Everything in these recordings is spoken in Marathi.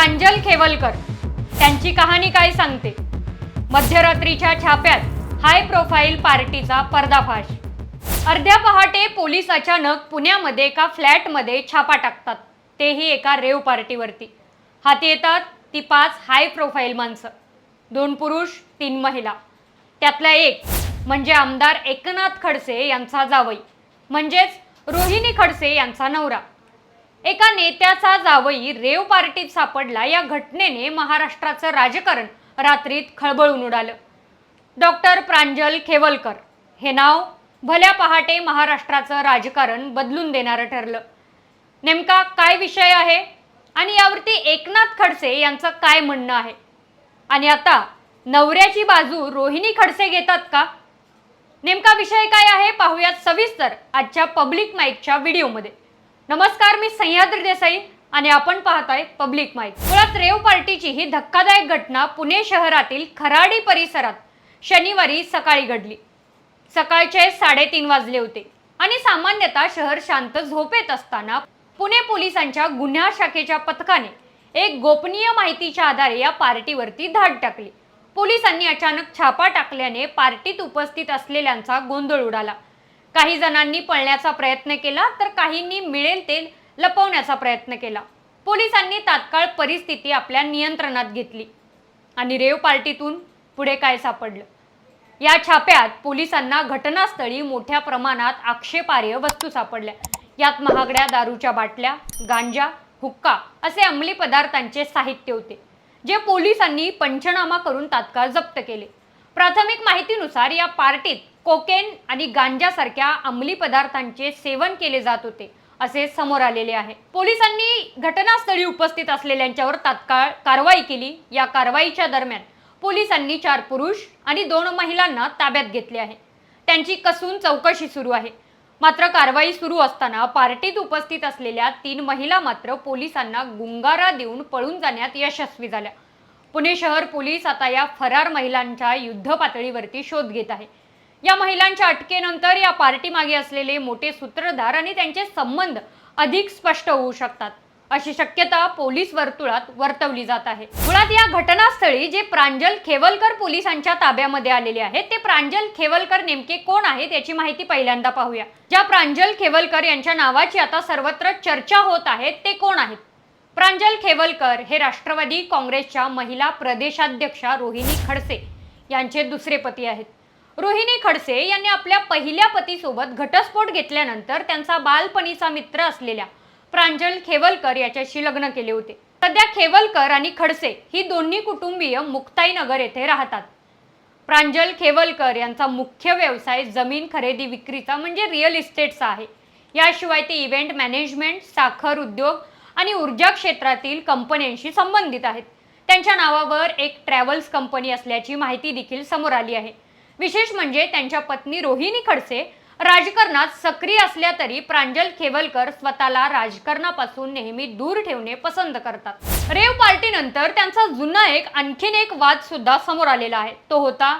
प्रांजल खेवलकर. त्यांची कहाणी काय सांगते? मध्यरात्रीच्या छाप्यात हाय प्रोफाईल पार्टीचा पर्दाफाश. अर्ध्या पहाटे पोलीस अचानक पुण्यामध्ये एका फ्लॅटमध्ये छापा टाकतात. तेही एका रेव पार्टीवरती. हाती येतात ती पाच हाय प्रोफाईल माणसं. दोन पुरुष तीन महिला. त्यातला एक म्हणजे आमदार एकनाथ खडसे यांचा जावई. म्हणजेच रोहिणी खडसे यांचा नवरा. एका नेत्याचा जावई रेव पार्टीत सापडला या घटनेने महाराष्ट्राचं राजकारण रात्रीत खळबळून उडालं. डॉक्टर प्रांजल खेवलकर हे नाव भल्या पहाटे महाराष्ट्राचं राजकारण बदलून देणारं ठरलं. नेमका काय विषय आहे आणि यावरती एकनाथ खडसे यांचं काय म्हणणं आहे? आणि आता नवऱ्याची बाजू रोहिणी खडसे घेतात का? नेमका विषय काय आहे पाहूयात सविस्तर आजच्या पब्लिक माईकच्या व्हिडिओमध्ये. नमस्कार मी सह्याद्री देसाई आणि आपण पाहताय पब्लिक माईक. मुळात रेव पार्टीची ही धक्कादायक घटना पुणे शहरातील खराडी परिसरात शनिवारी सकाळी घडली. सकाळचे साडेतीन वाजले होते आणि सामान्यतः शहर शांत झोपेत असताना पुणे पोलिसांच्या गुन्हा शाखेच्या पथकाने एक गोपनीय माहितीच्या आधारे या पार्टीवरती धाड टाकली. पोलिसांनी अचानक छापा टाकल्याने पार्टीत उपस्थित असलेल्यांचा गोंधळ उडाला. काही जणांनी पळण्याचा प्रयत्न केला तर काहींनी मिळेल ते लपवण्याचा प्रयत्न केला. पोलिसांनी तात्काळ परिस्थिती आपल्या नियंत्रणात घेतली आणि रेव पार्टीतून पुढे काय सापडलं? या छाप्यात पोलिसांना घटनास्थळी मोठ्या प्रमाणात आक्षेपार्ह वस्तू सापडल्या. यात महागड्या दारूच्या बाटल्या गांजा हुक्का असे अंमली पदार्थांचे साहित्य होते जे पोलिसांनी पंचनामा करून तात्काळ जप्त केले. प्राथमिक माहितीनुसार या पार्टीत कोकेन आणि गांजासारख्या अंमली पदार्थांचे सेवन केले जात होते असे समोर आलेले आहे. पोलिसांनी घटनास्थळी उपस्थित असलेल्यांच्यावर तात्काळ कारवाई केली. या कारवाईच्या दरम्यान पोलिसांनी चार पुरुष आणि दोन महिलांना ताब्यात घेतले आहे. त्यांची कसून चौकशी सुरू आहे. मात्र कारवाई सुरू असताना पार्टीत उपस्थित असलेल्या तीन महिला मात्र पोलिसांना गुंगारा देऊन पळून जाण्यात यशस्वी झाल्या. पुणे शहर पोलीस आता या फरार महिलांच्या युद्ध पातळीवरती शोध घेत आहे. या महिलांच्या अटकेनंतर या पार्टीमागे असलेले मोठे सूत्रधार आणि त्यांचे संबंध अधिक स्पष्ट होऊ शकतात. अशी शक्यता पोलीस वर्तुळात वर्तवली जात आहे. मुळात या घटनास्थळी जे प्रांजल खेवलकर पोलिसांच्या ताब्यामध्ये आलेले आहेत ते प्रांजल खेवलकर नेमके कोण आहेत याची माहिती पहिल्यांदा पाहूया. ज्या प्रांजल खेवलकर यांच्या नावाची आता सर्वत्र चर्चा होत आहे ते कोण आहेत? प्रांजल खेवलकर हे राष्ट्रवादी काँग्रेसच्या महिला प्रदेशाध्यक्षा रोहिणी खडसे यांचे दुसरे पती आहेत. रोहिणी खडसे यांनी आपल्या पहिल्या पतीसोबत घटस्फोट घेतल्यानंतर त्यांचा बालपणीचा मित्र असलेल्या प्रांजल खेवलकर याच्याशी लग्न केले होते. सध्या खेवलकर आणि खडसे ही दोन्ही कुटुंबीय मुक्ताईनगर येथे राहतात. प्रांजल खेवलकर यांचा मुख्य व्यवसाय जमीन खरेदी विक्रीचा म्हणजे रिअल इस्टेटचा आहे. याशिवाय ते इव्हेंट मॅनेजमेंट साखर उद्योग आणि ऊर्जा क्षेत्रातील कंपन्यांशी संबंधित आहेत. त्यांच्या नावावर एक ट्रॅव्हल्स कंपनी असल्याची माहिती देखील समोर आली आहे. विशेष म्हणजे त्यांच्या पत्नी रोहिणी खडसे राजकारणात सक्रिय असल्या तरी प्रांजल खेवलकर स्वतःला राजकारणापासून नेहमी दूर ठेवणे पसंत करतात. रेव पार्टीनंतर त्यांचा जुना एक आणखीन एक वाद सुद्धा समोर आलेला आहे. तो होता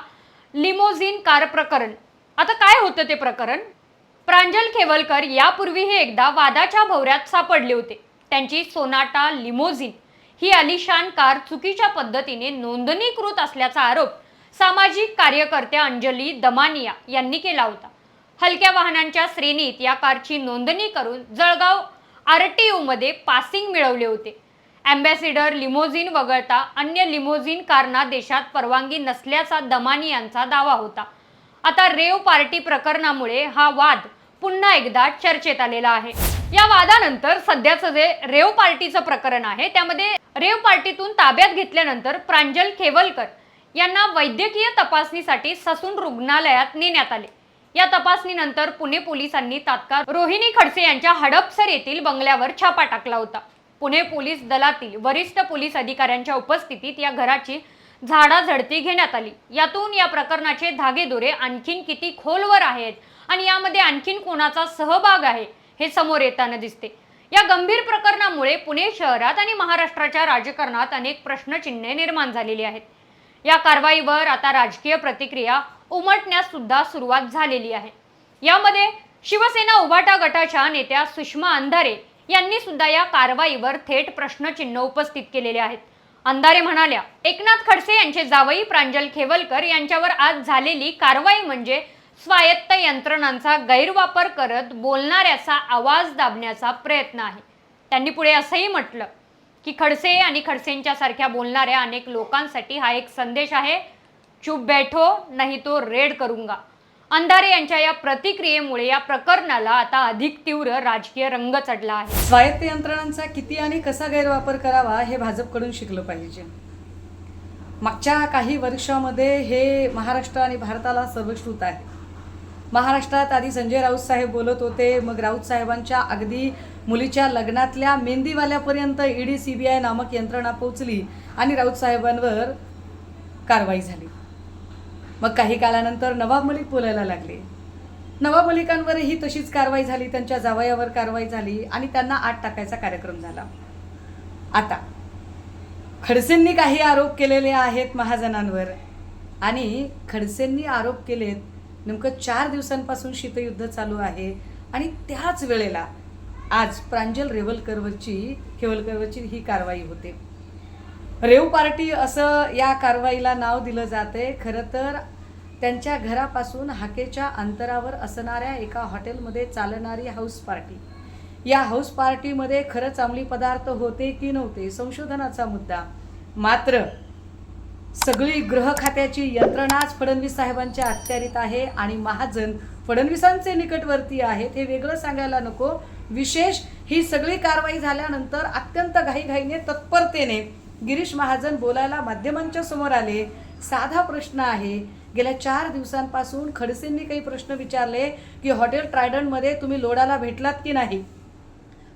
लिमोझिन कार प्रकरण. आता काय होतं ते प्रकरण? प्रांजल खेवलकर यापूर्वीही एकदा वादाच्या भोवऱ्यात सापडले होते. त्यांची सोनाटा लिमोझिन ही अलिशान कार चुकीच्या पद्धतीने नोंदणीकृत असल्याचा आरोप सामाजिक कार्यकर्त्या अंजली दमानिया यांनी केला होता. हलक्या वाहनांच्या श्रेणीत या कारची नोंदणी करून जळगाव आर टी मध्ये पासिंग मिळवले होते. अँबॅसिडर लिमोझिन वगळता अन्य लिमोझिन कारना देशात परवानगी नसल्याचा दमानी यांचा दावा होता. आता रेव पार्टी प्रकरणामुळे हा वाद पुन्हा एकदा चर्चेत आलेला आहे. या वादानंतर सध्याचं जे रेव पार्टीचं प्रकरण आहे त्यामध्ये रेव पार्टीतून ताब्यात घेतल्यानंतर प्रांजल खेवलकर यांना वैद्यकीय तपासणीसाठी ससून रुग्णालयात नेण्यात आले. या तपासणीनंतर पुणे पोलिसांनी तात्काळ रोहिणी खडसे यांच्या हडपसर येथील बंगल्यावर छापा टाकला होता. पुणे पोलीस दलातील वरिष्ठ पोलीस अधिकाऱ्यांच्या उपस्थितीत या घराची झाडाझडती घेण्यात आली. यातून या प्रकरणाचे धागेदोरे आणखीन किती खोलवर आहेत आणि यामध्ये आणखीन कोणाचा सहभाग आहे हे समोर येताना दिसते. या गंभीर प्रकरणामुळे पुणे शहरात आणि महाराष्ट्राच्या राजकारणात अनेक प्रश्नचिन्हे निर्माण झालेली आहेत. या कारवाईवर आता राजकीय प्रतिक्रिया उमटण्यास सुद्धा सुरुवात झालेली आहे. यामध्ये शिवसेना उभाटा गटाच्या नेत्या सुषमा अंधारे यांनी सुद्धा या कारवाईवर थेट प्रश्नचिन्ह उपस्थित केलेले आहेत. अंधारे म्हणाल्या एकनाथ खडसे यांचे जावई प्रांजल खेवलकर यांच्यावर आज झालेली कारवाई म्हणजे स्वायत्त यंत्रणांचा गैरवापर करत बोलणाऱ्याचा आवाज दाबण्याचा प्रयत्न आहे. त्यांनी पुढे असंही म्हटलं. की खडसे आणि खडसेंच्या सारख्या बोलणाऱ्या अनेक लोकांसाठी हा एक संदेश आहे. चुप बैठो नाही तो रेड करूंगा. अंधारे यांच्या या प्रतिक्रियेमुळे या प्रकरणाला आता अधिक तीव्र राजकीय रंग चढला आहे. स्वायत्त यंत्रणांचा किती आणि कसा गैरवापर करावा हे भाजपकडून शिकलं पाहिजे. मागच्या काही वर्षामध्ये हे महाराष्ट्र आणि भारताला सर्वश्रुत आहे. महाराष्ट्रात आधी संजय राऊत साहेब बोलत होते मग राऊत साहेबांच्या अगदी मुलीच्या लग्नातल्या मेहंदीवाल्यापर्यंत ईडी सी बी आय नामक यंत्रणा पोचली आणि राऊत साहेबांवर कारवाई झाली. मग काही काळानंतर नवाब मलिक बोलायला लागले. नवाब मलिकांवरही तशीच कारवाई झाली त्यांच्या जावयावर कारवाई झाली आणि त्यांना आत टाकायचा कार्यक्रम झाला. आता खडसेंनी काही आरोप केलेले आहेत महाजनांवर आणि खडसेंनी आरोप केलेत नेमकं चार दिवसांपासून शीतयुद्ध चालू आहे आणि त्याच वेळेला आज प्रांजल रेवलकरवरची खेवलकरवरची ही कारवाई होते. रेव पार्टी असं या कारवाईला नाव दिलं जाते खरं तर त्यांच्या घरापासून हाकेच्या अंतरावर असणाऱ्या एका हॉटेलमध्ये चालणारी हाऊस पार्टी. या हाऊस पार्टीमध्ये खरंच अंमली पदार्थ होते की नव्हते संशोधनाचा मुद्दा. मात्र सगळी गृह खात्याची यंत्रणाच फडणवीस साहेबांच्या अखत्यारीत आहे आणि महाजन फडणवीसांचे निकटवर्ती आहेत हे वेगळं सांगायला नको. विशेष ही सगळी कारवाई झाल्यानंतर अत्यंत घाईघाईने तत्परतेने गिरीश महाजन बोलायला माध्यमांच्या समोर आले. साधा प्रश्न आहे. गेल्या चार दिवसांपासून खडसेंनी काही प्रश्न विचारले की हॉटेल ट्रायडंटमध्ये तुम्ही लोडाला भेटलात की नाही?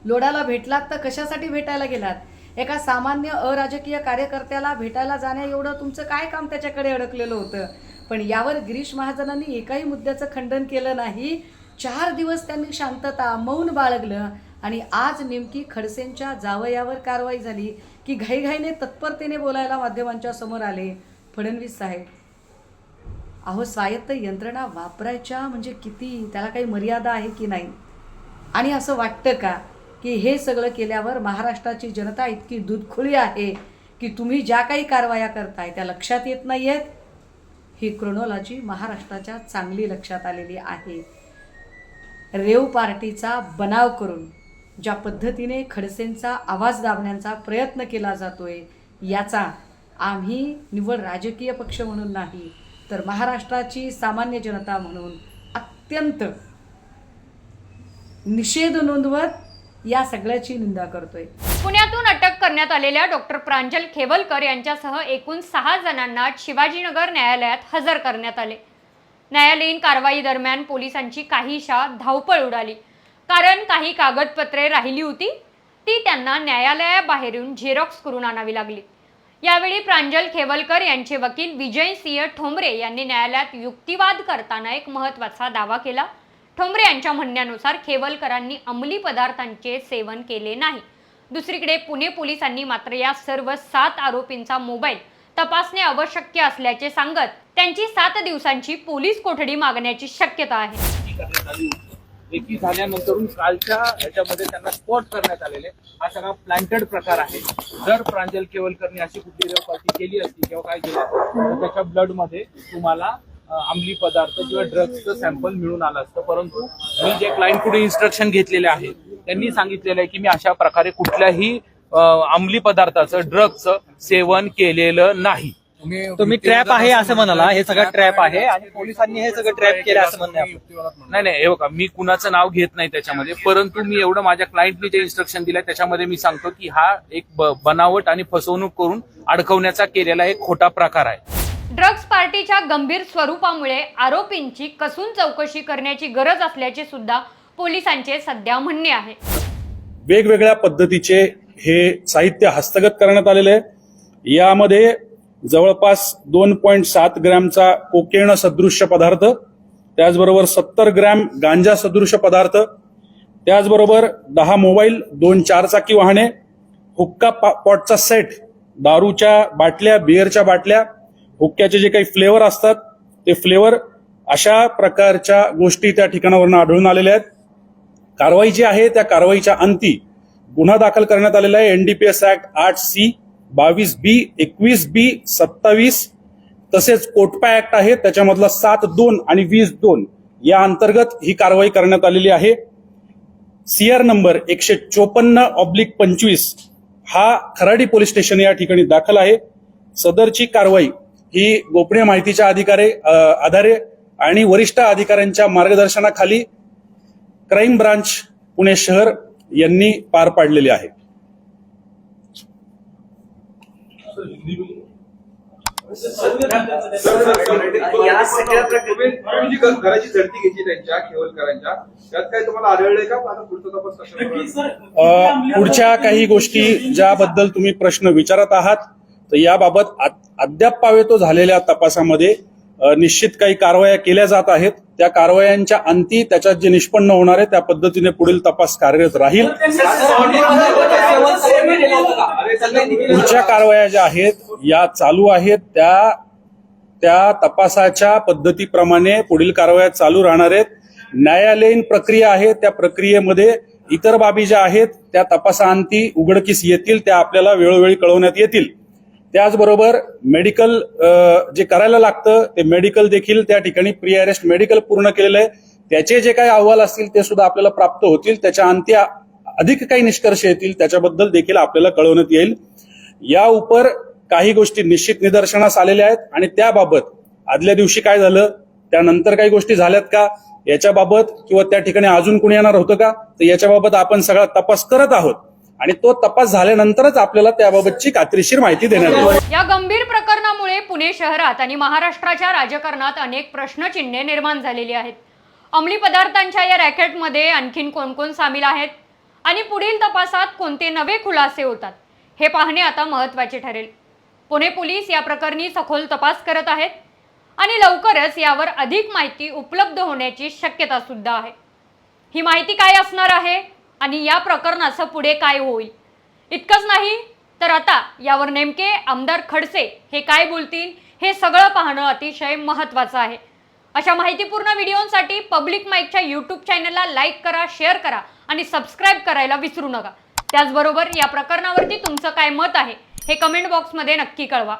लोडाला भेटलात तर कशासाठी भेटायला गेलात? एका सामान्य अराजकीय कार्यकर्त्याला भेटायला जाण्या एवढं तुमचं काय काम त्याच्याकडे अडकलेलं होतं? पण यावर गिरीश महाजनांनी एकाही मुद्द्याचं खंडन केलं नाही. चार दिवस त्यांनी शांतता मौन बाळगलं आणि आज नेमकी खडसेंच्या जावयावर कारवाई झाली की घाईघाईने तत्परतेने बोलायला माध्यमांच्या समोर आले. फडणवीस साहेब अहो स्वायत्त यंत्रणा वापरायच्या म्हणजे किती? त्याला काही मर्यादा आहे की नाही? आणि असं वाटतं का की हे सगळं केल्यावर महाराष्ट्राची जनता इतकी दुधखुळी आहे की तुम्ही ज्या काही कारवाया करताय त्या लक्षात येत नाही आहेत ही क्रोनॉलॉजी महाराष्ट्राच्या चांगली लक्षात आलेली आहे. रेव पार्टीचा बनाव करून ज्या पद्धतीने खडसेंचा आवाज दाबण्याचा प्रयत्न केला जातो आहे याचा आम्ही निव्वळ राजकीय पक्ष म्हणून नाही तर महाराष्ट्राची सामान्य जनता म्हणून अत्यंत निषेध नोंदवत या सगळ्याची निंदा करतोय. पुण्यातून अटक करण्यात आलेल्या डॉक्टर प्रांजल खेवलकर यांच्यासह एकूण सहा जणांना शिवाजीनगर न्यायालयात हजर करण्यात आले. न्यायालयीन कारवाई दरम्यान पोलिसांची काहीशा धावपळ उडाली. कारण काही कागदपत्रे राहिली होती ती त्यांना न्यायालयाबाहेरून झेरॉक्स करून आणावी लागली. यावेळी प्रांजल खेवलकर यांचे वकील विजय सिंह ठोंबरे यांनी न्यायालयात युक्तिवाद करताना एक महत्त्वाचा दावा केला. ठोंबरे यांच्या म्हणण्यानुसार खेवलकरांनी अंमली पदार्थांचे सेवन केले नाही. दुसरीकडे पुणे पोलिसांनी मात्र या सर्व सात आरोपींचा मोबाईल तपासणे आवश्यक असल्याचे सांगत त्यांची सात दिवसांची पोलीस कोठडी मागण्याची शक्यता आहे. रेकी करण्यात आली कालच्या ह्याच्यामध्ये त्यांना स्पॉट करण्यात आलेले हा सगळा प्लांटेड प्रकार आहे. जर प्रांजल केवलकरनी अशी कुठली रेव केली असती किंवा काय केलं तर त्याच्या ब्लडमध्ये तुम्हाला अंमली पदार्थ किंवा ड्रग्सचं सॅम्पल मिळून आलं असतं. परंतु मी जे क्लायंटकडून इन्स्ट्रक्शन घेतलेले आहेत त्यांनी सांगितलेलं आहे की मी अशा प्रकारे कुठल्याही अंमली पदार्थाचं ड्रग्सचं सेवन केलेलं नाही. तुम्ही ट्रॅप आहे असं म्हणाला हे सगळं ट्रॅप आहे आणि पोलिसांनी हे सगळं ट्रॅप केलं असं म्हणणं. नाही नाही हे बघा मी कुणाचं नाव घेत नाही त्याच्यामध्ये परंतु मी एवढं माझ्या क्लायंटनी जे इन्स्ट्रक्शन दिलंय त्याच्यामध्ये मी सांगतो की हा एक बनावट आणि फसवणूक करून अडकवण्याचा केलेला एक खोटा प्रकार आहे. ड्रग्ज पार्टीच्या गंभीर स्वरूपामुळे आरोपींची कसून चौकशी करण्याची गरज असल्याचे सुद्धा पोलिसांचे सध्या म्हणणे आहे. वेगवेगळ्या पद्धतीचे हे साहित्य हस्तगत करण्यात आलेले आहे. यामध्ये जवळपास दोन पॉईंट सात ग्रॅमचा कोकेण सदृश्य पदार्थ त्याचबरोबर सत्तर ग्रॅम गांजा सदृश्य पदार्थ त्याचबरोबर दहा मोबाईल दोन चारचाकी वाहने हुक्का पा- पॉटचा सेट दारूच्या बाटल्या बिअरच्या बाटल्या हुक्क्याचे जे काही फ्लेवर असतात ते फ्लेवर अशा प्रकारच्या गोष्टी त्या ठिकाणावरून आढळून आलेल्या आहेत. कारवाई जी आहे त्या कारवाईच्या अंती गुन्हा दाखल करण्यात आलेला आहे. एनडीपीएस ऍक्ट आठ सी बावीस बी एकवीस बी सत्तावीस तसेच कोटपा ऍक्ट आहे त्याच्यामधला सात दोन आणि वीस दोन या अंतर्गत ही कारवाई करण्यात आलेली आहे. सीआर नंबर एकशे चोपन्न ऑब्लिक पंचवीस हा खराडी पोलीस स्टेशन या ठिकाणी दाखल आहे. सदरची कारवाई ही गोपनीय माहितीच्या अधिकारे आधारे आणि वरिष्ठ अधिकाऱ्यांच्या मार्गदर्शनाखाली क्राईम ब्रांच पुणे शहर यांनी पार पाडलेली आहे. या सगळ्या तुम्ही जी घराची झडती घेतली त्यांच्या केवलकरांच्या त्यात काय तुम्हाला आढळलंय का? आता पुढचा तपास कशा पुढच्या काही गोष्टी ज्याबद्दल तुम्ही प्रश्न विचारत आहात तर याबाबत अद्याप पावेतो झालेल्या तपासामध्ये निश्चित काही कारवाया केल्या जात आहेत. त्या कारवायांच्या अंती त्याच्यात जे निष्पन्न होणार आहे त्या पद्धतीने पुढील तपास कार्यरत राहील. पुढच्या कारवाया ज्या आहेत या चालू आहेत. त्या त्या तपासाच्या पद्धतीप्रमाणे पुढील कारवाया चालू राहणार आहेत. न्यायालयीन प्रक्रिया आहे त्या प्रक्रियेमध्ये इतर बाबी ज्या आहेत त्या तपासाअंती उघडकीस येतील त्या आपल्याला वेळोवेळी कळवण्यात येतील. त्याचबरोबर मेडिकल जे करायला लागतं ते मेडिकल देखील त्या ठिकाणी प्री अरेस्ट मेडिकल पूर्ण केलेलं आहे. त्याचे जे काही अहवाल असतील ते सुद्धा आपल्याला प्राप्त होतील. त्याच्या अंत्य अधिक काही निष्कर्ष येतील त्याच्याबद्दल देखील आपल्याला कळवण्यात येईल. या उपर काही गोष्टी निश्चित निदर्शनास आलेल्या आहेत आणि त्याबाबत आदल्या दिवशी काय झालं त्यानंतर काही गोष्टी झाल्यात का याच्याबाबत किंवा त्या ठिकाणी अजून कुणी येणार होतं का तर याच्याबाबत आपण सगळा तपास करत आहोत. आणि तो तपास झाल्यानंतरच आपल्याला त्याबाबतची खात्रीशीर माहिती देण्यात येईल. या गंभीर प्रकरणामुळे पुणे शहरात आणि महाराष्ट्राच्या राजकारणात अनेक प्रश्नचिन्हे निर्माण झालेली आहेत. अंमली पदार्थांच्या या रॅकेटमध्ये आणखीन कोण कोण सामील आहेत? आणि पुढील तपासात कोणते नवे खुलासे होतात? हे पाहणे आता महत्त्वाचे ठरेल. पुणे पोलीस या प्रकरणी सखोल तपास करत आहेत आणि लवकरच यावर अधिक माहिती उपलब्ध होण्याची शक्यता सुद्धा आहे. ही माहिती काय असणार आहे? आणि या प्रकरणाचं पुढे काय होईल? इतकंच नाही तर आता यावर नेमके आमदार खडसे हे काय बोलतील? हे सगळं पाहणं अतिशय महत्त्वाचं आहे. अशा माहितीपूर्ण व्हिडिओसाठी पब्लिक माईकच्या यूट्यूब चॅनलला लाईक करा शेअर करा आणि सबस्क्राईब करायला विसरू नका. त्याचबरोबर या प्रकरणावरती तुमचं काय मत आहे हे कमेंट बॉक्समध्ये नक्की कळवा.